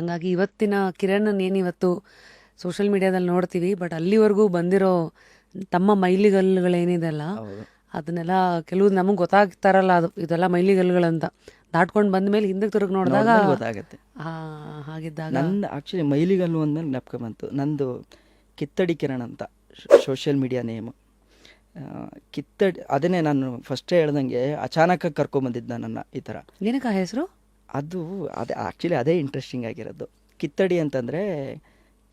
ಹಾಗಾಗಿ ಇವತ್ತಿನ ಕಿರಣ್ ಏನಿವತ್ತು ಸೋಷಿಯಲ್ ಮೀಡಿಯಾದಲ್ಲಿ ನೋಡ್ತೀವಿ ಬಟ್ ಅಲ್ಲಿವರೆಗೂ ಬಂದಿರೋ ತಮ್ಮ ಮೈಲಿಗಲ್ಲುಗಳೇನಿದೆಲ್ಲ ಅಲ್ಲ ಅದನ್ನೆಲ್ಲ ಕೆಲವು ನಮಗೆ ಗೊತ್ತಾಗ್ತಾರಲ್ಲ ಅದು ಇದೆಲ್ಲ ಮೈಲಿಗಲ್ಲುಗಳಂತ. ದಾಟ್ಕೊಂಡು ಬಂದ ಮೇಲೆ ಹಿಂದಕ್ಕೆ ತಿರುಗಿ ನೋಡಿದಾಗ ಗೊತ್ತಾಗುತ್ತೆ. ಹಾಗಿದ್ದಾಗ. ನಂದು ಆ್ಯಕ್ಚುಲಿ ಮೈಲಿಗಲ್ಲು ಅಂದಮೇಲೆ ಜ್ಞಾಪಕ ಬಂತು. ನಂದು ಕಿತ್ತಡಿ ಕಿರಣ್ ಅಂತ ಸೋಷಿಯಲ್ ಮೀಡಿಯಾ ನೇಮ್ ಕಿತ್ತಡಿ ಅದನ್ನೇ ನಾನು ಫಸ್ಟೇ ಹೇಳ್ದಂಗೆ ಅಚಾನಕ್ಕಾಗಿ ಕರ್ಕೊಂಬಂದಿದ್ದ ನನ್ನ ಈ ಥರ. ಏನಕ್ಕ ಹೆಸರು? ಅದು ಅದೇ ಆ್ಯಕ್ಚುಲಿ ಅದೇ ಇಂಟ್ರೆಸ್ಟಿಂಗ್ ಆಗಿರೋದು. ಕಿತ್ತಡಿ ಅಂತಂದರೆ,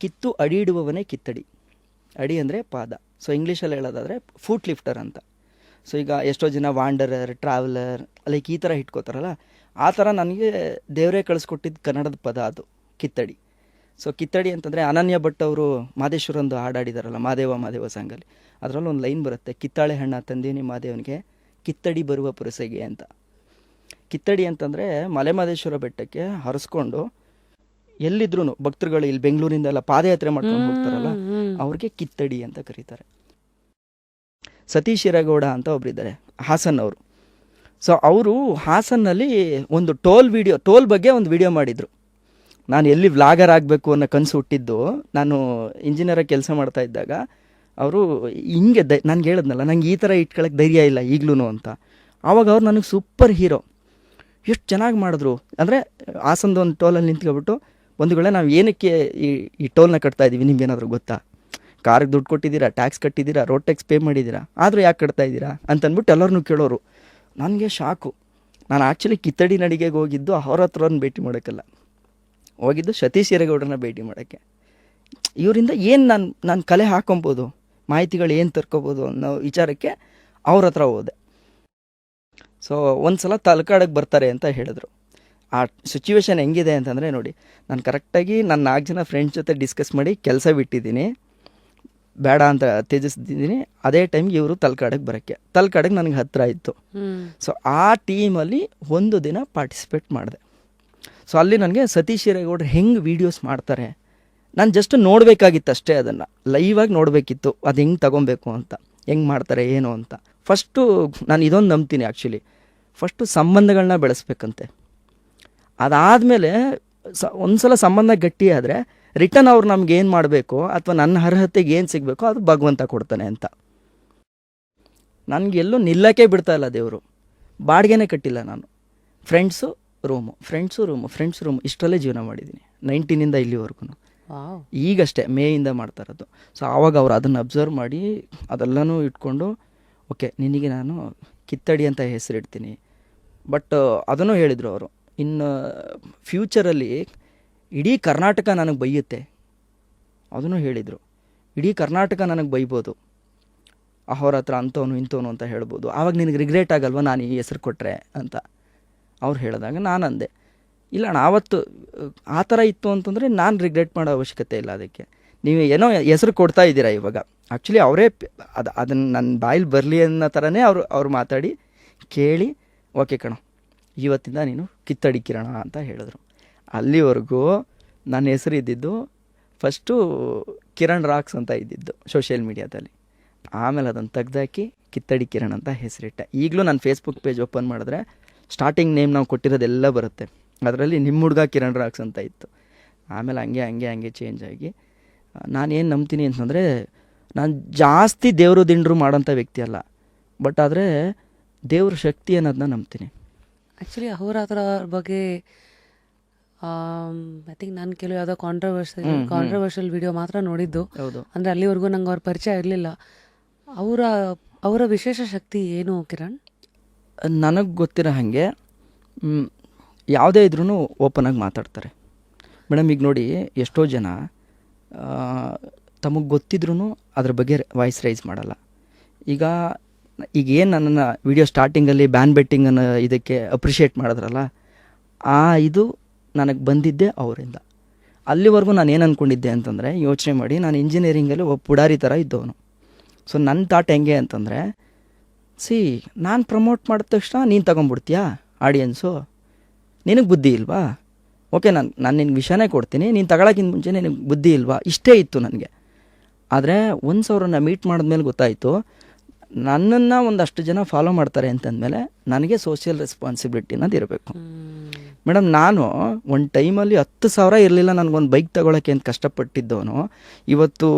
ಕಿತ್ತು ಅಡಿ ಇಡುವವನೇ ಕಿತ್ತಡಿ. ಅಡಿ ಅಂದರೆ ಪಾದ. ಸೊ ಇಂಗ್ಲೀಷಲ್ಲಿ ಹೇಳೋದಾದರೆ ಫೂಟ್ ಲಿಫ್ಟರ್ ಅಂತ. ಸೊ ಈಗ ಎಷ್ಟೋ ಜನ ವಾಂಡರರ್ ಟ್ರಾವೆಲರ್ ಲೈಕ್ ಈ ಥರ ಇಟ್ಕೋತಾರಲ್ಲ, ಆ ಥರ ನನಗೆ ದೇವರೇ ಕಳಿಸ್ಕೊಟ್ಟಿದ್ದು ಕನ್ನಡದ ಪದ ಅದು, ಕಿತ್ತಡಿ. ಸೊ ಕಿತ್ತಡಿ ಅಂತಂದರೆ ಅನನ್ಯ ಭಟ್ ಅವರು ಮಾದೇಶ್ವರಂದು ಹಾಡಾಡಿದಾರಲ್ಲ, ಮಾದೇವ ಮಾದೇವ ಸಾಂಗಲ್ಲಿ ಅದರಲ್ಲಿ ಒಂದು ಲೈನ್ ಬರುತ್ತೆ, ಕಿತ್ತಾಳೆ ಹಣ್ಣ ತಂದೀನಿ ಮಾದೇವನಿಗೆ, ಕಿತ್ತಡಿ ಬರುವ ಪುರಸೆಗೆ ಅಂತ. ಕಿತ್ತಡಿ ಅಂತಂದರೆ ಮಲೆಮಹದೇಶ್ವರ ಬೆಟ್ಟಕ್ಕೆ ಹರಿಸ್ಕೊಂಡು ಎಲ್ಲಿದ್ರು ಭಕ್ತರುಗಳು ಇಲ್ಲಿ ಬೆಂಗಳೂರಿಂದೆಲ್ಲ ಪಾದಯಾತ್ರೆ ಮಾಡ್ಕೊಂಡು ಹೋಗ್ತಾರಲ್ಲ. ಅವ್ರಿಗೆ ಕಿತ್ತಡಿ ಅಂತ ಕರೀತಾರೆ. ಸತೀಶ್ ಹಿರೇಗೌಡ ಅಂತ ಒಬ್ಬರಿದ್ದಾರೆ ಹಾಸನ್ ಅವರು. ಸೊ ಅವರು ಹಾಸನ್ನಲ್ಲಿ ಒಂದು ಟೋಲ್ ವಿಡಿಯೋ ಟೋಲ್ ಬಗ್ಗೆ ಒಂದು ವಿಡಿಯೋ ಮಾಡಿದರು. ನಾನು ಎಲ್ಲಿ ವ್ಲಾಗರ್ ಆಗಬೇಕು ಅನ್ನೋ ಕನಸು ಹುಟ್ಟಿದ್ದು ನಾನು ಇಂಜಿನಿಯರಾಗಿ ಕೆಲಸ ಮಾಡ್ತಾ ಇದ್ದಾಗ ಅವರು ಹಿಂಗೆ ದ ನನಗೆ ಹೇಳಿದ್ನಲ್ಲ ನಂಗೆ ಈ ಥರ ಇಟ್ಕೊಳಕ್ಕೆ ಧೈರ್ಯ ಇಲ್ಲ ಈಗಲೂ ಅಂತ. ಆವಾಗ ಅವ್ರು ನನಗೆ ಸೂಪರ್ ಹೀರೋ ಎಷ್ಟು ಚೆನ್ನಾಗಿ ಮಾಡಿದ್ರು. ಅಂದರೆ ಹಾಸನದ ಒಂದು ಟೋಲಲ್ಲಿ ನಿಂತ್ಕೊಬಿಟ್ಟು ಒಂದು ವೇಳೆ ನಾವು ಏನಕ್ಕೆ ಈ ಈ ಟೋಲ್ನ ಕಟ್ತಾ ಇದ್ದೀವಿ ನಿಮ್ಗೇನಾದರೂ ಗೊತ್ತಾ? ಕಾರಿಗೆ ದುಡ್ಡು ಕೊಟ್ಟಿದ್ದೀರಾ ಟ್ಯಾಕ್ಸ್ ಕಟ್ಟಿದ್ದೀರಾ ರೋಡ್ ಟ್ಯಾಕ್ಸ್ ಪೇ ಮಾಡಿದ್ದೀರಾ, ಆದರೂ ಯಾಕೆ ಕಟ್ತಾ ಇದ್ದೀರಾ ಅಂತಂದ್ಬಿಟ್ಟು ಎಲ್ಲರನ್ನೂ ಕೇಳೋರು. ನನಗೆ ಶಾಕು. ನಾನು ಆ್ಯಕ್ಚುಲಿ ಕಿತ್ತಡಿ ನಡಿಗೆಗೆ ಹೋಗಿದ್ದು ಅವ್ರ ಹತ್ರವ್ರನ್ನ ಭೇಟಿ ಮಾಡೋಕ್ಕಲ್ಲ. ಹೋಗಿದ್ದು ಸತೀಶ್ ಹಿರೇಗೌಡರನ್ನ ಭೇಟಿ ಮಾಡೋಕ್ಕೆ. ಇವರಿಂದ ಏನು ನಾನು ನಾನು ಕಲೆ ಹಾಕೊಬೋದು? ಮಾಹಿತಿಗಳು ಏನು ತರ್ಕೋಬೋದು ಅನ್ನೋ ವಿಚಾರಕ್ಕೆ ಅವ್ರ ಹತ್ರ ಹೋದೆ. ಸೊ ಒಂದು ಸಲ ತಲಕಾಡಕ್ಕೆ ಬರ್ತಾರೆ ಅಂತ ಹೇಳಿದ್ರು. ಆ ಸಿಚುವೇಶನ್ ಹೆಂಗಿದೆ ಅಂತಂದರೆ ನೋಡಿ ನಾನು ಕರೆಕ್ಟಾಗಿ ನನ್ನ ನಾಲ್ಕು ಜನ ಫ್ರೆಂಡ್ಸ್ ಜೊತೆ ಡಿಸ್ಕಸ್ ಮಾಡಿ ಕೆಲಸ ಬಿಟ್ಟಿದ್ದೀನಿ. ಬೇಡ ಅಂತ ತ್ಯಜಿಸ್ತಿದ್ದೀನಿ. ಅದೇ ಟೈಮ್ಗೆ ಇವರು ತಲ್ಕಾಡಕ್ಕೆ ಬರೋಕ್ಕೆ. ತಲ್ಕಾಡಕ್ಕೆ ನನಗೆ ಹತ್ತಿರ ಇತ್ತು. ಸೊ ಆ ಟೀಮಲ್ಲಿ ಒಂದು ದಿನ ಪಾರ್ಟಿಸಿಪೇಟ್ ಮಾಡಿದೆ. ಸೊ ಅಲ್ಲಿ ನನಗೆ ಸತೀಶ್ ಹಿರೇಗೌಡರು ಹೆಂಗೆ ವೀಡಿಯೋಸ್ ಮಾಡ್ತಾರೆ? ನಾನು ಜಸ್ಟ್ ನೋಡಬೇಕಾಗಿತ್ತು ಅಷ್ಟೇ ಅದನ್ನು. ಲೈವಾಗಿ ನೋಡಬೇಕಿತ್ತು. ಅದು ಹೆಂಗೆ ತಗೊಬೇಕು ಅಂತ. ಹೆಂಗೆ ಮಾಡ್ತಾರೆ ಏನು ಅಂತ. ಫಸ್ಟು ನಾನು ಇದೊಂದು ನಂಬ್ತೀನಿ ಆ್ಯಕ್ಚುಲಿ ಫಸ್ಟು ಸಂಬಂಧಗಳನ್ನ ಬೆಳೆಸ್ಬೇಕಂತೆ. ಅದಾದಮೇಲೆ ಸ ಒಂದು ಸಲ ಸಂಬಂಧ ಗಟ್ಟಿ ಆದರೆ ರಿಟರ್ನ್ ಅವ್ರು ನಮ್ಗೆ ಏನು ಮಾಡಬೇಕು ಅಥವಾ ನನ್ನ ಅರ್ಹತೆಗೆ ಏನು ಸಿಗಬೇಕು ಅದು ಭಗವಂತ ಕೊಡ್ತಾನೆ ಅಂತ. ನನಗೆಲ್ಲೂ ನಿಲ್ಲಕ್ಕೆ ಬಿಡ್ತಾ ಇಲ್ಲ ದೇವರು. ಬಾಡಿಗೆನೇ ಕಟ್ಟಿಲ್ಲ ನಾನು. Friends room friends room friends room ಇಷ್ಟರಲ್ಲೇ ಜೀವನ ಮಾಡಿದ್ದೀನಿ. ನೈನ್ಟೀನಿಂದ ಇಲ್ಲಿವರೆಗೂ ಈಗಷ್ಟೇ ಮೇಯಿಂದ ಮಾಡ್ತಾ ಇರೋದು. ಸೊ ಆವಾಗ ಅವರು ಅದನ್ನು ಅಬ್ಸರ್ವ್ ಮಾಡಿ ಅದೆಲ್ಲನೂ ಇಟ್ಕೊಂಡು ಓಕೆ ನಿನಗೆ ನಾನು ಕಿತ್ತಡಿ ಅಂತ ಹೆಸರಿಡ್ತೀನಿ. ಬಟ್ ಅದನ್ನು ಹೇಳಿದರು ಅವರು. ಇನ್ನು ಫ್ಯೂಚರಲ್ಲಿ ಇಡೀ ಕರ್ನಾಟಕ ನನಗೆ ಬೈಯುತ್ತೆ. ಅದನ್ನು ಹೇಳಿದರು. ಇಡೀ ಕರ್ನಾಟಕ ನನಗೆ ಬೈಬೋದು. ಅವ್ರ ಹತ್ರ ಅಂಥವನು, ಇಂಥವನು ಅಂತ ಹೇಳ್ಬೋದು. ಆವಾಗ ನಿನಗೆ ರಿಗ್ರೆಟ್ ಆಗಲ್ವ ನಾನು ಈ ಹೆಸರು ಕೊಟ್ಟರೆ ಅಂತ. ಅವ್ರು ಹೇಳಿದಾಗ ನಾನು ಅಂದೆ. ಇಲ್ಲ ಅಣ್ಣ, ಆವತ್ತು, ಆ ಥರ ಇತ್ತು ಅಂತಂದರೆ ನಾನು ರಿಗ್ರೆಟ್ ಮಾಡೋ ಅವಶ್ಯಕತೆ ಇಲ್ಲ ಅದಕ್ಕೆ. ನೀವು ಏನೋ ಹೆಸರು ಕೊಡ್ತಾ ಇದ್ದೀರಾ ಇವಾಗ. ಆ್ಯಕ್ಚುಲಿ ಅವರೇ, ಅದು ಅದನ್ನು ನನ್ನ ಬಾಯಲ್ಲಿ ಬರಲಿ ಅನ್ನೋ ಥರನೇ ಅವರು, ಅವ್ರು ಮಾತಾಡಿ, ಕೇಳಿ ಓಕೆ ಕಣ. ಇವತ್ತಿಂದ ನೀನು ಕಿತ್ತಡಿ ಕಿರಣ ಅಂತ ಹೇಳಿದ್ರು. ಅಲ್ಲಿವರೆಗೂ ನನ್ನ ಹೆಸರು ಇದ್ದಿದ್ದು ಫಸ್ಟು ಕಿರಣ್ ರಾಕ್ಸ್ ಅಂತ ಇದ್ದಿದ್ದು ಸೋಷಿಯಲ್ ಮೀಡಿಯಾದಲ್ಲಿ. ಆಮೇಲೆ ಅದನ್ನು ತೆಗ್ದಾಕಿ ಕಿತ್ತಡಿ ಕಿರಣ್ ಅಂತ ಹೆಸರಿಟ್ಟೆ. ಈಗಲೂ ನಾನು ಫೇಸ್ಬುಕ್ ಪೇಜ್ ಓಪನ್ ಮಾಡಿದ್ರೆ ಸ್ಟಾರ್ಟಿಂಗ್ ನೇಮ್ ನಾವು ಕೊಟ್ಟಿರೋದೆಲ್ಲ ಬರುತ್ತೆ. ಅದರಲ್ಲಿ ನಿಮ್ಮ ಹುಡುಗ ಕಿರಣ್ ರಾಕ್ಸ್ ಅಂತ ಇತ್ತು. ಆಮೇಲೆ ಹಂಗೆ ಹಂಗೆ ಹಂಗೆ ಚೇಂಜ್ ಆಗಿ ನಾನೇನು ನಂಬ್ತೀನಿ ಅಂತಂದರೆ ನಾನು ಜಾಸ್ತಿ ದೇವರು ದಿಂಡ್ರು ಮಾಡೋಂಥ ವ್ಯಕ್ತಿ ಅಲ್ಲ. ಬಟ್ ಆದರೆ ದೇವ್ರ ಶಕ್ತಿ ಅನ್ನೋದನ್ನ ನಂಬ್ತೀನಿ. ಆ್ಯಕ್ಚುಲಿ ಅಹೋರಾತ್ರ ಬಗ್ಗೆ ಐ ಥಿಂಕ್ ನಾನು ಕೆಲವು ಯಾವುದೋ ಕಾಂಟ್ರವರ್ಷಲ್. ಕಾಂಟ್ರವರ್ಷಿಯಲ್ ವಿಡಿಯೋ ಮಾತ್ರ ನೋಡಿದ್ದು. ಹೌದು. ಅಂದರೆ ಅಲ್ಲಿವರೆಗೂ ನಂಗೆ ಅವ್ರ ಪರಿಚಯ ಇರಲಿಲ್ಲ. ಅವರ ಅವರ ವಿಶೇಷ ಶಕ್ತಿ ಏನು ಕಿರಣ್? ನನಗೆ ಗೊತ್ತಿರೋ ಹಾಗೆ ಯಾವುದೇ ಇದ್ರೂ ಓಪನಾಗಿ ಮಾತಾಡ್ತಾರೆ. ಮೇಡಮ್ ಈಗ ನೋಡಿ ಎಷ್ಟೋ ಜನ ತಮಗೆ ಗೊತ್ತಿದ್ರೂ ಅದ್ರ ಬಗ್ಗೆ ವಾಯ್ಸ್ ರೈಸ್ ಮಾಡಲ್ಲ. ಈಗ ಈಗ ಏನು ನನ್ನನ್ನು ವಿಡಿಯೋ ಸ್ಟಾರ್ಟಿಂಗಲ್ಲಿ ಬ್ಯಾನ್ ಬೆಟ್ಟಿಂಗ್ ಅನ್ನೋ ಇದಕ್ಕೆ ಅಪ್ರಿಷಿಯೇಟ್ ಮಾಡಿದ್ರಲ್ಲ, ಆ ಇದು ನನಗೆ ಬಂದಿದ್ದೆ ಅವರಿಂದ. ಅಲ್ಲಿವರೆಗೂ ನಾನು ಏನು ಅಂದ್ಕೊಂಡಿದ್ದೆ ಅಂತಂದರೆ, ಯೋಚನೆ ಮಾಡಿ ನಾನು ಇಂಜಿನಿಯರಿಂಗಲ್ಲಿ ಒಬ್ಬ ಪುಡಾರಿ ಥರ ಇದ್ದವನು. ಸೊ ನನ್ನ ಥಾಟ್ ಹೆಂಗೆ ಅಂತಂದರೆ, ಸಿ, ನಾನು ಪ್ರಮೋಟ್ ಮಾಡಿದ ತಕ್ಷಣ ನೀನು ತಗೊಂಬಿಡ್ತೀಯಾ ಆಡಿಯನ್ಸು ನಿನಗೆ ಬುದ್ಧಿ ಇಲ್ವಾ? ಓಕೆ ನಾನು ನಾನು ನಿನ್ಗೆ ವಿಷಯನೇ ಕೊಡ್ತೀನಿ, ನೀನು ತಗೊಳಕ್ಕಿಂತ ಮುಂಚೆ ನಿನಗೆ ಬುದ್ಧಿ ಇಲ್ವಾ? ಇಷ್ಟೇ ಇತ್ತು ನನಗೆ. ಆದರೆ ಒಂದು ಸಾವಿರನ ಮೀಟ್ ಮಾಡಿದ್ಮೇಲೆ ಗೊತ್ತಾಯಿತು ನನ್ನನ್ನು ಒಂದಷ್ಟು ಜನ ಫಾಲೋ ಮಾಡ್ತಾರೆ ಅಂತಂದಮೇಲೆ ನನಗೆ ಸೋಷಿಯಲ್ ರೆಸ್ಪಾನ್ಸಿಬಿಲಿಟಿ ಅನ್ನೋದು ಇರಬೇಕು. ಮೇಡಮ್ ನಾನು ಒಂದು ಟೈಮಲ್ಲಿ ಹತ್ತು ಸಾವಿರ ಇರಲಿಲ್ಲ, ನನಗೊಂದು ಬೈಕ್ ತಗೊಳಕ್ಕೆ ಅಂತ ಕಷ್ಟಪಟ್ಟಿದ್ದವನು. ಇವತ್ತು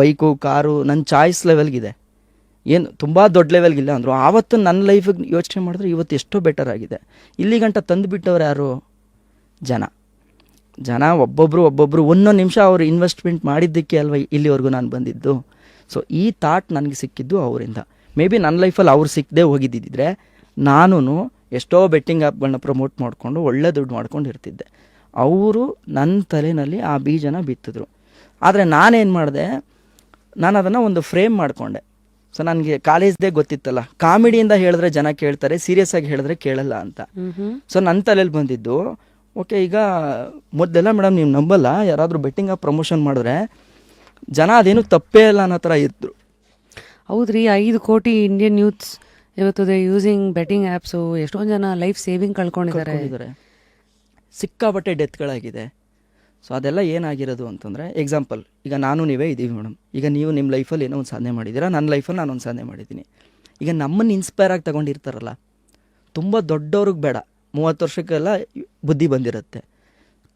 ಬೈಕು ಕಾರು ನನ್ನ ಚಾಯ್ಸ್ ಲೆವೆಲ್ಗಿದೆ ಏನು, ತುಂಬ ದೊಡ್ಡ ಲೆವೆಲ್ಗಿಲ್ಲ ಅಂದರು. ಆವತ್ತು ನನ್ನ ಲೈಫಿಗೆ ಯೋಚನೆ ಮಾಡಿದ್ರೆ ಇವತ್ತು ಎಷ್ಟೋ ಬೆಟರ್ ಆಗಿದೆ. ಇಲ್ಲಿ ಗಂಟ ತಂದುಬಿಟ್ಟವ್ರು ಯಾರು? ಜನ. ಜನ ಒಬ್ಬೊಬ್ಬರು ಒಬ್ಬೊಬ್ಬರು ಒಂದೊಂದು ನಿಮಿಷ ಅವರು ಇನ್ವೆಸ್ಟ್ಮೆಂಟ್ ಮಾಡಿದ್ದಕ್ಕೆ ಅಲ್ವಾ ಇಲ್ಲಿವರೆಗೂ ನಾನು ಬಂದಿದ್ದು? ಸೊ ಈ ಥಾಟ್ ನನಗೆ ಸಿಕ್ಕಿದ್ದು ಅವರಿಂದ. ಮೇ ಬಿ ನನ್ನ ಲೈಫಲ್ಲಿ ಅವ್ರು ಸಿಕ್ಕದೆ ಹೋಗಿದ್ದಿದ್ರೆ ನಾನು ಎಷ್ಟೋ ಬೆಟ್ಟಿಂಗ್ ಆ್ಯಪ್ಗಳನ್ನ ಪ್ರಮೋಟ್ ಮಾಡಿಕೊಂಡು ಒಳ್ಳೆ ದುಡ್ಡು ಮಾಡ್ಕೊಂಡು ಇರ್ತಿದ್ದೆ. ಅವರು ನನ್ನ ತಲೆಯಲ್ಲಿ ಆ ಬೀಜನ ಬಿತ್ತಿದ್ರು. ಆದರೆ ನಾನೇನು ಮಾಡಿದೆ? ನಾನು ಅದನ್ನು ಒಂದು ಫ್ರೇಮ್ ಮಾಡಿಕೊಂಡೆ. ಸೊ ನನಗೆ ಕಾಲೇಜ್ದೇ ಗೊತ್ತಿತ್ತಲ್ಲ. ಕಾಮಿಡಿಯಿಂದ ಹೇಳಿದ್ರೆ ಜನ ಕೇಳ್ತಾರೆ ಸೀರಿಯಸ್ ಆಗಿ ಹೇಳಿದ್ರೆ ಕೇಳಲ್ಲ ಅಂತ. ಸೊ ನನ್ನ ತಲೆಯಲ್ಲಿ ಬಂದಿದ್ದು ಓಕೆ ಈಗ ಮೊದಲೆಲ್ಲ ಮೇಡಮ್ ನೀವು ನಂಬಲ್ಲ? ಯಾರಾದರೂ ಬೆಟ್ಟಿಂಗ್ ಆಪ್ ಪ್ರಮೋಷನ್ ಮಾಡಿದ್ರೆ ಜನ ಅದೇನು ತಪ್ಪೇ ಇಲ್ಲ ಅನ್ನೋ ಥರ ಇದ್ದರು ಹೌದ್ರಿ ಐದು ಕೋಟಿ ಇಂಡಿಯನ್ ಯೂತ್ಸ್ ಇವತ್ತು ದೇ ಯೂಸಿಂಗ್ ಬೆಟ್ಟಿಂಗ್ ಆ್ಯಪ್ಸು ಎಷ್ಟೊಂದು ಜನ ಲೈಫ್ ಸೇವಿಂಗ್ ಕಳ್ಕೊಂಡಿದ್ದಾರೆ. ಕಳ್ಕೊಂಡಿದ್ದಾರೆ. ಸಿಕ್ಕಾಪಟ್ಟೆ ಡೆತ್ಗಳಾಗಿದೆ. ಸೊ ಅದೆಲ್ಲ ಏನಾಗಿರೋದು ಅಂತಂದರೆ ಎಕ್ಸಾಂಪಲ್ ಈಗ ನಾನು ನೀವೇ ಇದ್ದೀವಿ ಮೇಡಮ್ ಈಗ ನೀವು ನಿಮ್ಮ ಲೈಫಲ್ಲಿ ಏನೋ ಒಂದು ಸಾಧನೆ ಮಾಡಿದ್ದೀರಾ ನನ್ನ ಲೈಫಲ್ಲಿ ನಾನು ಒಂದು ಸಾಧನೆ ಮಾಡಿದ್ದೀನಿ. ಈಗ ನಮ್ಮನ್ನು ಇನ್ಸ್ಪೈರ್ ಆಗಿ ತಗೊಂಡಿರ್ತಾರಲ್ಲ ತುಂಬ ದೊಡ್ಡವ್ರಿಗೆ ಬೇಡ. ಮೂವತ್ತು ವರ್ಷಕ್ಕೆಲ್ಲ ಬುದ್ಧಿ ಬಂದಿರುತ್ತೆ.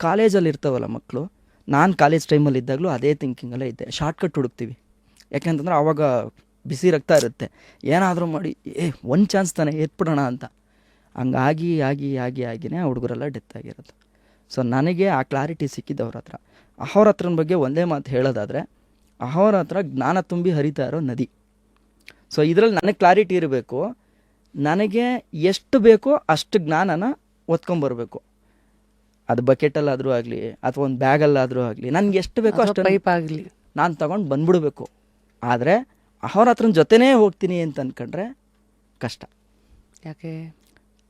ಕಾಲೇಜಲ್ಲಿ ಇರ್ತಾವಲ್ಲ ಮಕ್ಕಳು ನಾನು ಕಾಲೇಜ್ ಟೈಮಲ್ಲಿ ಇದ್ದಾಗಲೂ ಅದೇ ಥಿಂಕಿಂಗಲ್ಲೇ ಇದ್ದೆ. ಶಾರ್ಟ್ಕಟ್ ಹುಡುಕ್ತೀವಿ. ಯಾಕೆಂತಂದ್ರೆ ಆವಾಗ ಬಿಸಿ ರಕ್ತ ಇರುತ್ತೆ. ಏನಾದರೂ ಮಾಡಿ, ಏ, ಒಂದು ಚಾನ್ಸ್ ತಾನೇ, ಎತ್ಬಿಡೋಣ ಅಂತ. ಹಂಗಾಗಿ, ಆಗಿ ಆಗಿ, ಆಗಿನೇ ಆ ಹುಡುಗರೆಲ್ಲ ಡೆತ್ ಆಗಿರೋದು. ಸೊ ನನಗೆ ಆ ಕ್ಲಾರಿಟಿ ಸಿಕ್ಕಿದ್ದು ಅವ್ರ ಹತ್ರ. ಅವ್ರ ಹತ್ರನ ಬಗ್ಗೆ ಒಂದೇ ಮಾತು ಹೇಳೋದಾದರೆ, ಅವ್ರ ಹತ್ರ ಜ್ಞಾನ ತುಂಬಿ ಹರಿತಾ ಇರೋ ನದಿ. ಸೊ ಇದರಲ್ಲಿ ನನಗೆ ಕ್ಲಾರಿಟಿ ಇರಬೇಕು. ನನಗೆ ಎಷ್ಟು ಬೇಕೋ ಅಷ್ಟು ಜ್ಞಾನನ ಒತ್ಕೊಂಬರ್ಬೇಕು ಅದು ಬಕೆಟಲ್ಲಾದರೂ ಆಗಲಿ ಅಥವಾ ಒಂದು ಬ್ಯಾಗಲ್ಲಾದರೂ ಆಗಲಿ ನನಗೆ ಎಷ್ಟು ಬೇಕೋ ಅಷ್ಟು ಪೈಪ್ ಆಗಲಿ. ನಾನು ತಗೊಂಡು ಬಂದ್ಬಿಡಬೇಕು. ಆದರೆ ಅವ್ರ ಹತ್ರನ ಜೊತೆನೇ ಹೋಗ್ತೀನಿ ಅಂತ ಅಂದ್ಕೊಂಡ್ರೆ ಕಷ್ಟ. ಯಾಕೆ?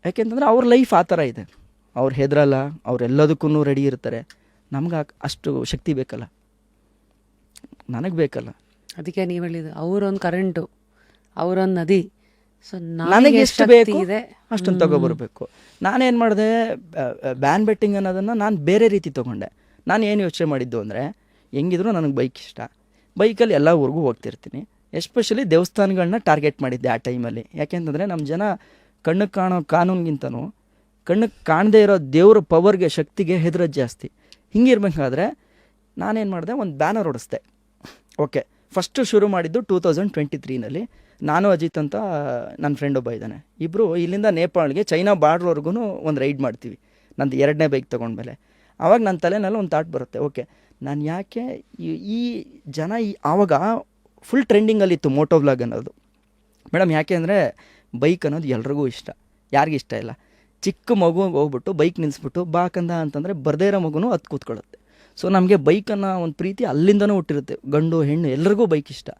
ಯಾಕೆಂತಂದ್ರೆ ಅವ್ರ ಲೈಫ್ ಆ ಥರ ಇದೆ. ಅವ್ರು ಹೆದರಲ್ಲ ಅವರೆಲ್ಲದಕ್ಕೂ ರೆಡಿ ಇರ್ತಾರೆ. ನಮ್ಗೆ ಅಷ್ಟು ಶಕ್ತಿ ಬೇಕಲ್ಲ. ನನಗೆ ಬೇಕಲ್ಲ. ಅದಕ್ಕೆ ನೀವು ಹೇಳಿದ್ದು ಅವರೊಂದು ಕರೆಂಟು ಅವರೊಂದು ನದಿ ನನಗೆ ಎಷ್ಟು ಬೇಕು ಇದೆ. ಅಷ್ಟನ್ನು ತಗೋಬರ್ಬೇಕು ನಾನೇನು ಮಾಡಿದೆ ಬ್ಯಾನ್ ಬೆಟ್ಟಿಂಗ್ ಅನ್ನೋದನ್ನು ನಾನು ಬೇರೆ ರೀತಿ ತೊಗೊಂಡೆ. ನಾನು ಏನು ಯೋಚನೆ ಮಾಡಿದ್ದು ಅಂದರೆ ಹೆಂಗಿದ್ರು ನನಗೆ ಬೈಕ್ ಇಷ್ಟ. ಬೈಕಲ್ಲಿ ಎಲ್ಲ ಊರಿಗೂ ಹೋಗ್ತಿರ್ತೀನಿ. ಎಸ್ಪೆಷಲಿ ದೇವಸ್ಥಾನಗಳನ್ನ ಟಾರ್ಗೆಟ್ ಮಾಡಿದ್ದೆ ಆ ಟೈಮಲ್ಲಿ. ಯಾಕೆಂತಂದರೆ ನಮ್ಮ ಜನ ಕಣ್ಣಿಗೆ ಕಾಣೋ ಕಾನೂನಿಗಿಂತನೂ ಕಣ್ಣಿಗೆ ಕಾಣದೇ ಇರೋ ದೇವ್ರ ಪವರ್ಗೆ ಶಕ್ತಿಗೆ ಹೆದರೋದು ಜಾಸ್ತಿ. ಹಿಂಗಿರ್ಬೇಕಾದ್ರೆ ನಾನೇನು ಮಾಡಿದೆ ಒಂದು ಬ್ಯಾನರ್ ಹೊಡಿಸ್ದೆ. ಓಕೆ ಫಸ್ಟು ಶುರು ಮಾಡಿದ್ದು ಟೂ ತೌಸಂಡ್ ಟ್ವೆಂಟಿ ತ್ರೀನಲ್ಲಿ ನಾನು ಅಜಿತ್ ಅಂತ ನನ್ನ ಫ್ರೆಂಡ್ ಒಬ್ಬ ಇದ್ದಾನೆ. ಇಬ್ಬರು ಇಲ್ಲಿಂದ ನೇಪಾಳ್ಗೆ ಚೈನಾ ಬಾರ್ಡ್ರ್ವರೆಗೂ ಒಂದು ರೈಡ್ ಮಾಡ್ತೀವಿ. ನಂದು ಎರಡನೇ ಬೈಕ್ ತೊಗೊಂಡ್ಮೇಲೆ. ಆವಾಗ ನನ್ನ ತಲೆನಲ್ಲಿ ಒಂದು ಥಾಟ್ ಬರುತ್ತೆ, ಓಕೆ, ನಾನು ಯಾಕೆ ಈ- ಜನ ಈ ಆವಾಗ ಫುಲ್ ಟ್ರೆಂಡಿಂಗಲ್ಲಿತ್ತು ಮೋಟೋ ಬ್ಲಾಗ್ ಅನ್ನೋದು. ಮೇಡಮ್ ಯಾಕೆ ಅಂದರೆ ಬೈಕ್ ಅನ್ನೋದು ಎಲ್ರಿಗೂ ಇಷ್ಟ. ಯಾರಿಗೂ ಇಷ್ಟ ಇಲ್ಲ. ಚಿಕ್ಕ ಮಗು ಹೋಗ್ಬಿಟ್ಟು ಬೈಕ್ ನಿಲ್ಲಿಸ್ಬಿಟ್ಟು ಬಾಕಂದ ಅಂತಂದರೆ ಬರದೇ ಇರೋ ಮಗು ಹತ್ತು ಕೂತ್ಕೊಳ್ಳುತ್ತೆ. ಸೊ ನಮಗೆ ಬೈಕನ್ನು ಒಂದು ಪ್ರೀತಿ ಅಲ್ಲಿಂದನೂ ಹುಟ್ಟಿರುತ್ತೆ. ಗಂಡು, ಹೆಣ್ಣು ಎಲ್ರಿಗೂ ಬೈಕ್ ಇಷ್ಟ.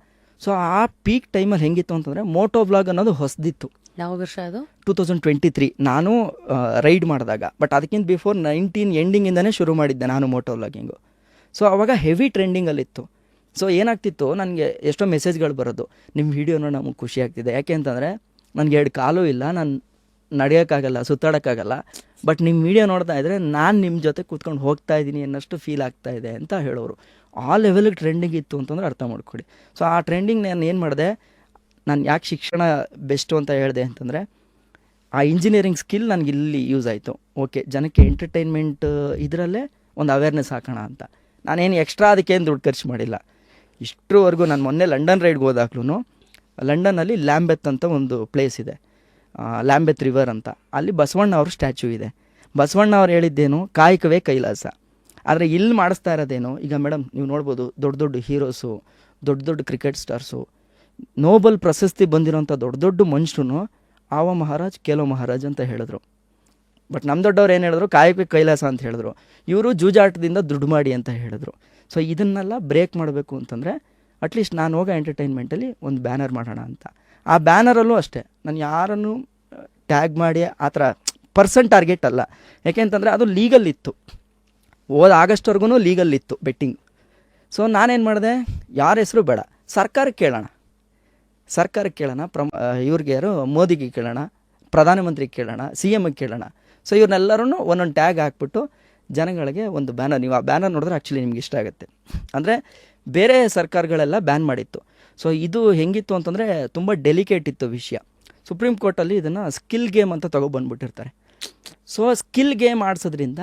ಸೊ ಆ ಪೀಕ್ ಟೈಮಲ್ಲಿ ಹೆಂಗಿತ್ತು ಅಂತಂದರೆ ಮೋಟೋ ಬ್ಲಾಗ್ ಅನ್ನೋದು ಹೊಸದಿತ್ತು. ಯಾವ ವರ್ಷ ಅದು? ಟೂ ತೌಸಂಡ್ ಟ್ವೆಂಟಿ ತ್ರೀ ನಾನು ರೈಡ್ ಮಾಡಿದಾಗ. ಬಟ್ ಅದಕ್ಕಿಂತ ಬಿಫೋರ್ ನೈನ್ಟೀನ್ ಎಂಡಿಂಗಿಂದನೇ ಶುರು ಮಾಡಿದ್ದೆ ನಾನು ಮೋಟೋ ಬ್ಲಾಗಿಂಗು ಸೊ ಅವಾಗ ಹೆವಿ ಟ್ರೆಂಡಿಂಗಲ್ಲಿತ್ತು ಸೊ ಏನಾಗ್ತಿತ್ತು? ನನಗೆ ಎಷ್ಟೋ ಮೆಸೇಜ್ಗಳು ಬರೋದು. ನಿಮ್ಮ ವೀಡಿಯೋನ ನಮಗೆ ಖುಷಿ ಆಗ್ತಿದೆ. ಯಾಕೆ ಅಂತಂದರೆ ನನಗೆ ಎರಡು ಕಾಲು ಇಲ್ಲ. ನಾನು ನಡೆಯೋಕ್ಕಾಗಲ್ಲ ಸುತ್ತಾಡೋಕ್ಕಾಗಲ್ಲ. ಬಟ್ ನಿಮ್ಮ ವೀಡಿಯೋ ನೋಡ್ತಾ ಇದ್ದರೆ ನಾನು ನಿಮ್ಮ ಜೊತೆ ಕೂತ್ಕೊಂಡು ಹೋಗ್ತಾ ಇದ್ದೀನಿ ಅನ್ನಷ್ಟು ಫೀಲ್ ಆಗ್ತಾ ಇದೆ ಅಂತ ಹೇಳೋರು. ಆ ಲೆವೆಲ್ಗೆ ಟ್ರೆಂಡಿಂಗ್ ಇತ್ತು ಅಂತಂದ್ರೆ ಅರ್ಥ ಮಾಡ್ಕೊಳ್ಳಿ ಸೊ ಆ ಟ್ರೆಂಡಿಂಗ್ ನಾನು ಏನು ಮಾಡಿದೆ? ನಾನು ಯಾಕೆ ಶಿಕ್ಷಣ ಬೆಸ್ಟು ಅಂತ ಹೇಳಿದೆ ಅಂತಂದರೆ, ಆ ಇಂಜಿನಿಯರಿಂಗ್ ಸ್ಕಿಲ್ ನನಗೆ ಇಲ್ಲಿ ಯೂಸ್ ಆಯಿತು. ಓಕೆ ಜನಕ್ಕೆ ಎಂಟರ್ಟೈನ್ಮೆಂಟ್ ಇದರಲ್ಲೇ ಒಂದು ಅವೇರ್ನೆಸ್ ಹಾಕೋಣ ಅಂತ. ನಾನೇನು ಎಕ್ಸ್ಟ್ರಾ ಅದಕ್ಕೇನು ದುಡ್ಡು ಖರ್ಚು ಮಾಡಿಲ್ಲ. ಇಷ್ಟರವರೆಗೂ ನಾನು ಮೊನ್ನೆ ಲಂಡನ್ ರೈಡ್ಗೆ ಹೋದಾಗ್ಲೂ ಲಂಡನ್ನಲ್ಲಿ ಲ್ಯಾಂಬೆತ್ ಅಂತ ಒಂದು ಪ್ಲೇಸ್ ಇದೆ. ಲ್ಯಾಂಬೆತ್ ರಿವರ್ ಅಂತ. ಅಲ್ಲಿ ಬಸವಣ್ಣ ಅವ್ರ ಸ್ಟ್ಯಾಚ್ಯೂ ಇದೆ. ಬಸವಣ್ಣ ಅವ್ರು ಹೇಳಿದ್ದೇನು, ಕಾಯಕವೇ ಕೈಲಾಸ. ಆದರೆ ಇಲ್ಲಿ ಮಾಡಿಸ್ತಾ ಇರೋದೇನು? ಈಗ ಮೇಡಮ್ ನೀವು ನೋಡ್ಬೋದು ದೊಡ್ಡ ದೊಡ್ಡ ಹೀರೋಸು ದೊಡ್ಡ ದೊಡ್ಡ ಕ್ರಿಕೆಟ್ ಸ್ಟಾರ್ಸು ನೋಬಲ್ ಪ್ರಶಸ್ತಿ ಬಂದಿರೋಂಥ ದೊಡ್ಡ ದೊಡ್ಡ ಮನುಷ್ಯನು ಆವ ಮಹಾರಾಜ್, ಕೆಲೋ ಮಹಾರಾಜ್ ಅಂತ ಹೇಳಿದ್ರು. ಬಟ್ ನಮ್ಮ ದೊಡ್ಡವ್ರು ಏನು ಹೇಳಿದ್ರು? ಕಾಯಕ ಕೈಲಾಸ ಅಂತ ಹೇಳಿದ್ರು. ಇವರು ಜೂಜಾಟದಿಂದ ದುಡ್ಡು ಮಾಡಿ ಅಂತ ಹೇಳಿದ್ರು. ಸೊ ಇದನ್ನೆಲ್ಲ ಬ್ರೇಕ್ ಮಾಡಬೇಕು ಅಂತಂದರೆ ಅಟ್ಲೀಸ್ಟ್ ನಾನು ಹೋಗೋ ಎಂಟರ್ಟೈನ್ಮೆಂಟಲ್ಲಿ ಒಂದು ಬ್ಯಾನರ್ ಮಾಡೋಣ ಅಂತ. ಆ ಬ್ಯಾನರಲ್ಲೂ ಅಷ್ಟೇ. ನಾನು ಯಾರನ್ನು ಟ್ಯಾಗ್ ಮಾಡಿ, ಆ ಥರ ಪರ್ಸನ್ ಟಾರ್ಗೆಟ್ ಅಲ್ಲ. ಯಾಕೆಂತಂದರೆ ಅದು ಲೀಗಲ್ ಇತ್ತು. ಹೋದ ಆಗಸ್ಟ್ವರೆಗೂ ಲೀಗಲ್ ಇತ್ತು ಬೆಟ್ಟಿಂಗ್. ಸೊ ನಾನೇನು ಮಾಡಿದೆ? ಯಾರ ಹೆಸರು ಬೇಡ. ಸರ್ಕಾರಕ್ಕೆ ಕೇಳೋಣ. ಸರ್ಕಾರಕ್ಕೆ ಕೇಳೋಣ. ಪ್ರಮ ಇವ್ರಿಗೆ ಯಾರು? ಮೋದಿಗೆ ಕೇಳೋಣ. ಪ್ರಧಾನಮಂತ್ರಿಗೆ ಕೇಳೋಣ. ಸಿ ಎಮ್ಗೆ ಕೇಳೋಣ. ಸೊ ಇವ್ರನ್ನೆಲ್ಲರೂ ಒಂದೊಂದು ಟ್ಯಾಗ್ ಹಾಕ್ಬಿಟ್ಟು ಜನಗಳಿಗೆ ಒಂದು ಬ್ಯಾನರ್, ನೀವು ಆ ಬ್ಯಾನರ್ ನೋಡಿದ್ರೆ ಆ್ಯಕ್ಚುಲಿ ನಿಮ್ಗೆ ಇಷ್ಟ ಆಗುತ್ತೆ. ಅಂದರೆ ಬೇರೆ ಸರ್ಕಾರಗಳೆಲ್ಲ ಬ್ಯಾನ್ ಮಾಡಿತ್ತು. ಸೊ ಇದು ಹೆಂಗಿತ್ತು ಅಂತಂದರೆ ತುಂಬ ಡೆಲಿಕೇಟ್ ಇತ್ತು ವಿಷಯ. ಸುಪ್ರೀಂ ಕೋರ್ಟಲ್ಲಿ ಇದನ್ನು ಸ್ಕಿಲ್ ಗೇಮ್ ಅಂತ ತೊಗೊಬಂದ್ಬಿಟ್ಟಿರ್ತಾರೆ ಸೊ ಸ್ಕಿಲ್ ಗೇಮ್ ಆಡ್ಸೋದ್ರಿಂದ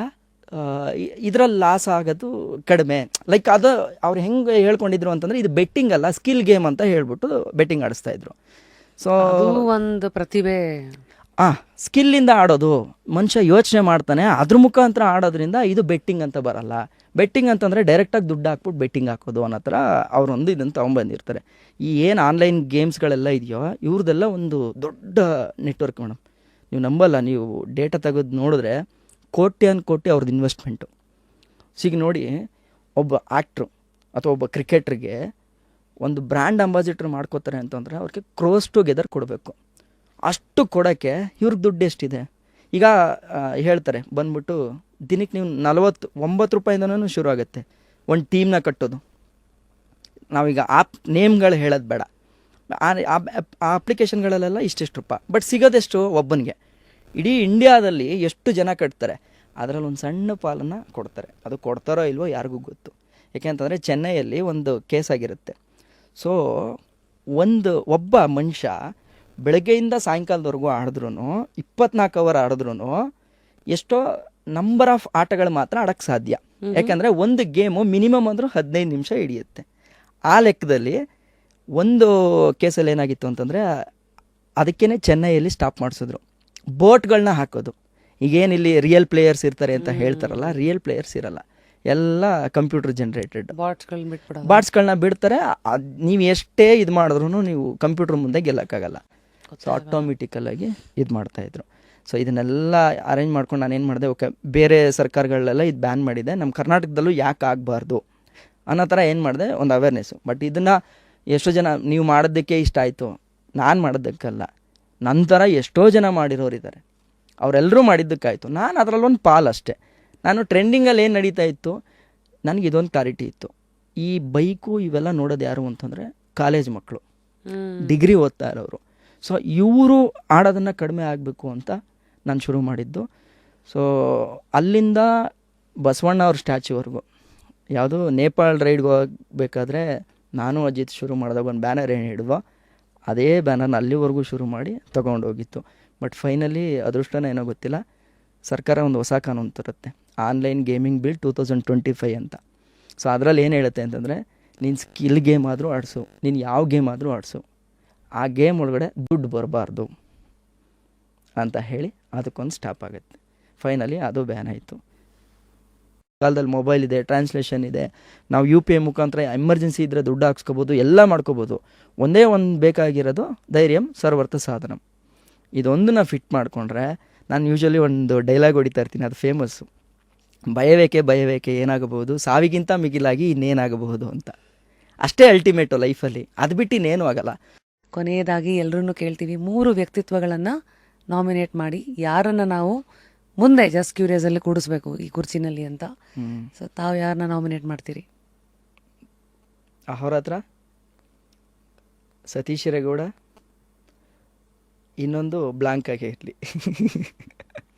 ಇದರಲ್ಲಿ ಲಾಸ್ ಆಗೋದು ಕಡಿಮೆ. ಲೈಕ್ ಅದು ಅವ್ರು ಹೆಂಗೆ ಹೇಳ್ಕೊಂಡಿದ್ರು ಅಂತಂದರೆ ಇದು ಬೆಟ್ಟಿಂಗ್ ಅಲ್ಲ ಸ್ಕಿಲ್ ಗೇಮ್ ಅಂತ ಹೇಳ್ಬಿಟ್ಟು ಬೆಟ್ಟಿಂಗ್ ಆಡಿಸ್ತಾ ಇದ್ರು. ಸೊ ಒಂದು ಪ್ರತಿಭೆ. ಆ ಸ್ಕಿಲ್ಲಿಂದ ಆಡೋದು. ಮನುಷ್ಯ ಯೋಚನೆ ಮಾಡ್ತಾನೆ ಅದ್ರ ಮುಖಾಂತರ ಆಡೋದ್ರಿಂದ ಇದು ಬೆಟ್ಟಿಂಗ್ ಅಂತ ಬರಲ್ಲ. ಬೆಟ್ಟಿಂಗ್ ಅಂತಂದರೆ ಡೈರೆಕ್ಟಾಗಿ ದುಡ್ಡು ಹಾಕ್ಬಿಟ್ಟು ಬೆಟ್ಟಿಂಗ್ ಹಾಕೋದು ಅನ್ನೋ ಥರ ಅವರೊಂದು ಇದನ್ನು ತೊಗೊಂಬಂದಿರ್ತಾರೆ ಈ ಏನು ಆನ್ಲೈನ್ ಗೇಮ್ಸ್ಗಳೆಲ್ಲ ಇದೆಯೋ ಇವ್ರದ್ದೆಲ್ಲ ಒಂದು ದೊಡ್ಡ ನೆಟ್ವರ್ಕ್ ಮೇಡಮ್ ನೀವು ನಂಬಲ್ಲ ನೀವು ಡೇಟಾ ತೆಗೆದು ನೋಡಿದ್ರೆ ಕೋಟಿ ಅನ್ ಕೋಟಿ ಅವ್ರದ್ದು ಇನ್ವೆಸ್ಟ್ಮೆಂಟು ಈಗ ನೋಡಿ, ಒಬ್ಬ ಆ್ಯಕ್ಟ್ರು ಅಥವಾ ಒಬ್ಬ ಕ್ರಿಕೆಟ್ರಿಗೆ ಒಂದು ಬ್ರ್ಯಾಂಡ್ ಅಂಬಾಸಿಡರ್ ಮಾಡ್ಕೋತಾರೆ ಅಂತಂದರೆ ಅವ್ರಿಗೆ ಕ್ರೋಸ್ ಟುಗೆದರ್ ಕೊಡಬೇಕು. ಅಷ್ಟು ಕೊಡೋಕ್ಕೆ ಇವ್ರಿಗೆ ದುಡ್ಡು ಎಷ್ಟಿದೆ? ಈಗ ಹೇಳ್ತಾರೆ, ಬಂದ್ಬಿಟ್ಟು ದಿನಕ್ಕೆ ನೀವು ನಲವತ್ತು, ಒಂಬತ್ತು ರೂಪಾಯಿಂದನೂ ಶುರು ಆಗುತ್ತೆ ಒಂದು ಟೀಮ್ನ ಕಟ್ಟೋದು. ನಾವೀಗ ಆಪ್ ನೇಮ್ಗಳು ಹೇಳೋದು ಬೇಡ. ಆ ಅಪ್ಲಿಕೇಶನ್ಗಳಲ್ಲೆಲ್ಲ ಇಷ್ಟೆಷ್ಟು ರೂಪಾಯಿ ಬಟ್ ಸಿಗೋದೆಷ್ಟು ಒಬ್ಬನಿಗೆ? ಇಡೀ ಇಂಡಿಯಾದಲ್ಲಿ ಎಷ್ಟು ಜನ ಕಟ್ತಾರೆ ಅದರಲ್ಲಿ ಒಂದು ಸಣ್ಣ ಪಾಲನ್ನು ಕೊಡ್ತಾರೆ. ಅದು ಕೊಡ್ತಾರೋ ಇಲ್ವೋ ಯಾರಿಗೂ ಗೊತ್ತು. ಯಾಕೆಂತಂದರೆ ಚೆನ್ನೈಯಲ್ಲಿ ಒಂದು ಕೇಸ್ ಆಗಿರುತ್ತೆ. ಸೊ ಒಂದು ಒಬ್ಬ ಮನುಷ್ಯ ಬೆಳಗ್ಗೆಯಿಂದ ಸಾಯಂಕಾಲದವರೆಗೂ ಆಡಿದ್ರು ಇಪ್ಪತ್ನಾಲ್ಕು ಅವರ್ ಆಡಿದ್ರು ಎಷ್ಟೋ ನಂಬರ್ ಆಫ್ ಆಟಗಳು ಮಾತ್ರ ಆಡೋಕ್ಕೆ ಸಾಧ್ಯ. ಯಾಕೆಂದರೆ ಒಂದು ಗೇಮು ಮಿನಿಮಮ್ ಅಂದರೂ ಹದಿನೈದು ನಿಮಿಷ ಹಿಡಿಯುತ್ತೆ. ಆ ಲೆಕ್ಕದಲ್ಲಿ ಒಂದು ಕೇಸಲ್ಲಿ ಏನಾಗಿತ್ತು ಅಂತಂದರೆ ಅದಕ್ಕೇ ಚೆನ್ನೈಯಲ್ಲಿ ಸ್ಟಾಪ್ ಮಾಡಿಸಿದ್ರು. ಬೋಟ್ಗಳನ್ನ ಹಾಕೋದು. ಈಗೇನಿಲ್ಲಿ ರಿಯಲ್ ಪ್ಲೇಯರ್ಸ್ ಇರ್ತಾರೆ ಅಂತ ಹೇಳ್ತಾರಲ್ಲ ರಿಯಲ್ ಪ್ಲೇಯರ್ಸ್ ಇರಲ್ಲ. ಎಲ್ಲ ಕಂಪ್ಯೂಟರ್ ಜನ್ರೇಟೆಡ್ ಬಾಟ್ಸ್ಗಳನ್ನ ಬಿಡ್ತಾರೆ ಅದ್ ನೀವು ಎಷ್ಟೇ ಇದು ಮಾಡಿದ್ರು ನೀವು ಕಂಪ್ಯೂಟರ್ ಮುಂದೆ ಗೆಲ್ಲಕ್ಕಾಗಲ್ಲ. ಸೊ ಆಟೋಮೆಟಿಕಲಾಗಿ ಇದು ಮಾಡ್ತಾಯಿದ್ರು ಸೊ ಇದನ್ನೆಲ್ಲ ಅರೇಂಜ್ ಮಾಡ್ಕೊಂಡು ನಾನು ಏನು ಮಾಡಿದೆ ಓಕೆ ಬೇರೆ ಸರ್ಕಾರಗಳೆಲ್ಲ ಇದು ಬ್ಯಾನ್ ಮಾಡಿದೆ. ನಮ್ಮ ಕರ್ನಾಟಕದಲ್ಲೂ ಯಾಕೆ ಆಗಬಾರ್ದು? ಅನ್ನೋ ಥರ ಏನು ಮಾಡಿದೆ ಒಂದು ಅವೇರ್ನೆಸ್ಸು ಬಟ್ ಇದನ್ನು ಎಷ್ಟೋ ಜನ ನೀವು ಮಾಡೋದಕ್ಕೆ ಇಷ್ಟ ಆಯಿತು. ನಾನು ಮಾಡೋದಕ್ಕಲ್ಲ ನಂತರ ಎಷ್ಟೋ ಜನ ಮಾಡಿರೋರಿದ್ದಾರೆ ಅವರೆಲ್ಲರೂ ಮಾಡಿದ್ದಕ್ಕಾಯಿತು. ನಾನು ಅದರಲ್ಲೊಂದು ಪಾಲ್ ಅಷ್ಟೇ. ನಾನು ಟ್ರೆಂಡಿಂಗಲ್ಲಿ ಏನು ನಡೀತಾ ಇತ್ತು? ನನಗೆ ಇದೊಂದು ಕ್ಲಾರಿಟಿ ಇತ್ತು. ಈ ಬೈಕು ಇವೆಲ್ಲ ನೋಡೋದು ಯಾರು ಅಂತಂದರೆ ಕಾಲೇಜ್ ಮಕ್ಕಳು ಡಿಗ್ರಿ ಓದ್ತಾ ಇರೋರು. ಸೊ ಇವರು ಆಡೋದನ್ನು ಕಡಿಮೆ ಆಗಬೇಕು ಅಂತ ನಾನು ಶುರು ಮಾಡಿದ್ದು. ಸೊ ಅಲ್ಲಿಂದ ಬಸವಣ್ಣ ಅವ್ರ ಸ್ಟ್ಯಾಚ್ಯೂವರೆಗೂ ಯಾವುದು ನೇಪಾಳ ರೈಡ್ಗೆ ಹೋಗ್ಬೇಕಾದ್ರೆ ನಾನು ಅಜಿತ್ ಶುರು ಮಾಡಿದಾಗ ಒಂದು ಬ್ಯಾನರ್ ಏನು ಹಿಡಿದೋ ಅದೇ ಬ್ಯಾನರ್ನ ಅಲ್ಲಿವರೆಗೂ ಶುರು ಮಾಡಿ ತೊಗೊಂಡೋಗಿತ್ತು. ಬಟ್ ಫೈನಲಿ ಅದೃಷ್ಟನ ಏನೋ ಗೊತ್ತಿಲ್ಲ. ಸರ್ಕಾರ ಒಂದು ಹೊಸ ಕಾನೂನು ತರುತ್ತೆ. Online gaming bill two thousand twenty five ಅಂತ. ಸೊ ಅದರಲ್ಲಿ ಏನು ಹೇಳುತ್ತೆ ಅಂತಂದರೆ, ನೀನು ಸ್ಕಿಲ್ ಗೇಮ್ ಆದರೂ ಆಡಿಸು. ನೀನು ಯಾವ ಗೇಮ್ ಆದರೂ ಆಡಿಸು. ಆ ಗೇಮ್ ಒಳಗಡೆ ದುಡ್ಡು ಬರಬಾರ್ದು ಅಂತ ಹೇಳಿ ಅದಕ್ಕೊಂದು ಸ್ಟಾಪ್ ಆಗುತ್ತೆ. ಫೈನಲಿ ಅದು ಬ್ಯಾನ್ ಆಯಿತು. ಕಾಲದಲ್ಲಿ ಮೊಬೈಲ್ ಇದೆ ಟ್ರಾನ್ಸ್ಲೇಷನ್ ಇದೆ. ನಾವು ಯು ಪಿ ಐ ಮುಖಾಂತರ ಎಮರ್ಜೆನ್ಸಿ ಇದ್ದರೆ ದುಡ್ಡು ಹಾಕ್ಸ್ಕೋಬೋದು, ಎಲ್ಲ ಮಾಡ್ಕೋಬೋದು. ಒಂದೇ ಒಂದು ಬೇಕಾಗಿರೋದು ಧೈರ್ಯಂ ಸರ್ವರ್ಥ ಸಾಧನಂ. ನಾನು ಫಿಟ್ ಮಾಡಿಕೊಂಡ್ರೆ ನಾನು ಯೂಶ್ವಲಿ ಒಂದು ಡೈಲಾಗ್ ಹೊಡಿತಾ ಇರ್ತೀನಿ, ಅದು ಫೇಮಸ್ಸು ಭಯವೇಕೆ ಭಯವೇಕೆ ಏನಾಗಬಹುದು? ಸಾವಿಗಿಂತ ಮಿಗಿಲಾಗಿ ಇನ್ನೇನಾಗಬಹುದು ಅಂತ. ಅಷ್ಟೇ ಅಲ್ಟಿಮೇಟು ಲೈಫಲ್ಲಿ ಅದು ಬಿಟ್ಟು ಇನ್ನೇನು ಆಗಲ್ಲ. ಕೊನೆಯದಾಗಿ ಎಲ್ಲರನ್ನೂ ಕೇಳ್ತೀವಿ, ಮೂರು ವ್ಯಕ್ತಿತ್ವಗಳನ್ನು ನಾಮಿನೇಟ್ ಮಾಡಿ. ಯಾರನ್ನು ನಾವು ಮುಂದೆ ಜಸ್ಟ್ ಕ್ಯೂರಿಯಸ್ ಅಲ್ಲಿ ಕೂಡಿಸ್ಬೇಕು ಈ ಕುರ್ಚಿನಲ್ಲಿ ಅಂತ. ಸೊ ತಾವು ಯಾರನ್ನ ನಾಮಿನೇಟ್ ಮಾಡ್ತೀರಿ? ಅಹೋರಾತ್ರ ಹತ್ರ? ಸತೀಶ್ ರೇಗೌಡ. ಇನ್ನೊಂದು ಬ್ಲಾಂಕ್ ಆಗಿ ಇರಲಿ.